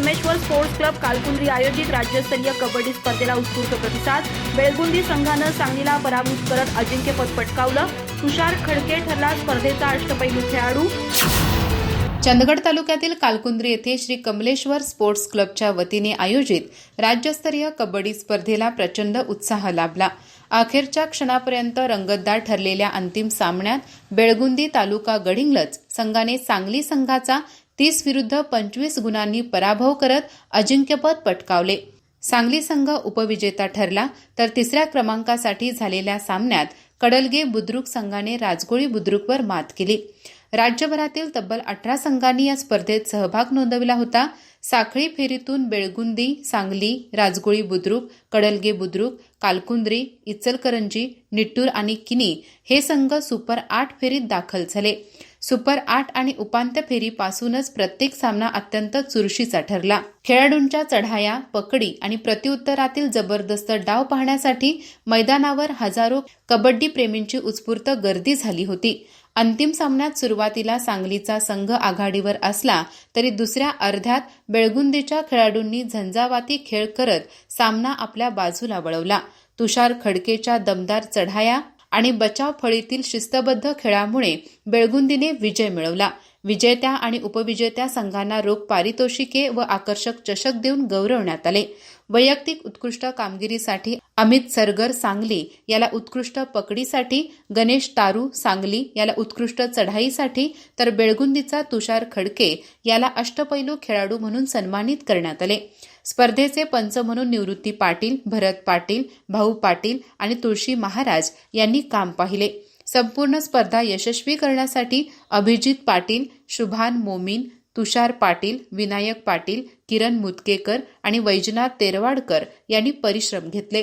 Kalmeshwar sports club कालकुंद्री आयोजित राज्यस्तरीय कबड्डी स्पर्धेला उत्स्फूर्त प्रतिसाद. बेळगुंदी संघानं सांगलीला पराभूत करत अजिंक्यपद पटकावलं. तुषार खडके ठरला स्पर्धेचा अष्टपैलू खेळाडू. चंदगड तालुक्यातील कालकुंद्री येथे श्री कमलेश्वर स्पोर्ट्स क्लबच्या वतीने आयोजित राज्यस्तरीय कबड्डी स्पर्धेला प्रचंड उत्साह लाभला. अखेरच्या क्षणापर्यंत रंगतदार ठरलेल्या अंतिम सामन्यात बेळगुंदी तालुका गडिंग्लज संघाने सांगली संघाचा तीस विरुद्ध पंचवीस गुणांनी पराभव करत अजिंक्यपद पटकावले. सांगली संघ उपविजेता ठरला तर तिसऱ्या क्रमांकासाठी झालेल्या सामन्यात कडलगे बुद्रुक संघाने राजगोळी बुद्रुकवर मात केली. राज्यभरातील तब्बल अठरा संघांनी या स्पर्धेत सहभाग नोंदविला होता. साखळी फेरीतून बेळगुंदी सांगली राजगोळी बुद्रुक कडलगे बुद्रुक कालकुंद्री इचलकरंजी निट्टूर आणि किनी हे संघ सुपर आठ फेरीत दाखल झाले. सुपर आठ आणि उपांत्य फेरीपासूनच प्रत्येक सामना अत्यंत चुरशीचा ठरला. खेळाडूंच्या चढाया पकडी आणि प्रत्युत्तरातील जबरदस्त डाव पाहण्यासाठी मैदानावर हजारो कबड्डी प्रेमींची उत्स्फूर्त गर्दी झाली होती. अंतिम सामन्यात सुरुवातीला सांगलीचा संघ आघाडीवर असला तरी दुसऱ्या अर्ध्यात बेळगुंदीच्या खेळाडूंनी झंझावाती खेळ करत सामना आपल्या बाजूला वळवला. तुषार खडकेच्या दमदार चढाया आणि बचाव फळीतील शिस्तबद्ध खेळामुळे बेळगुंदीने विजय मिळवला. विजेत्या आणि उपविजेत्या संघांना रोख पारितोषिके व आकर्षक चषक देऊन गौरवण्यात आले. वैयक्तिक उत्कृष्ट कामगिरीसाठी अमित सरगर सांगली याला उत्कृष्ट पकडीसाठी गणेश तारू सांगली याला उत्कृष्ट चढाईसाठी तर बेळगुंदीचा तुषार खडके याला अष्टपैलू खेळाडू म्हणून सन्मानित करण्यात आले. स्पर्धेचे पंच म्हणून निवृत्ती पाटील भरत पाटील भाऊ पाटील आणि तुळशी महाराज यांनी काम पाहिले. संपूर्ण स्पर्धा यशस्वी करण्यासाठी अभिजित पाटील शुभान मोमीन तुषार पाटील विनायक पाटील किरण मुतकेकर आणि वैजनाथ तेरवाडकर यांनी परिश्रम घेतले.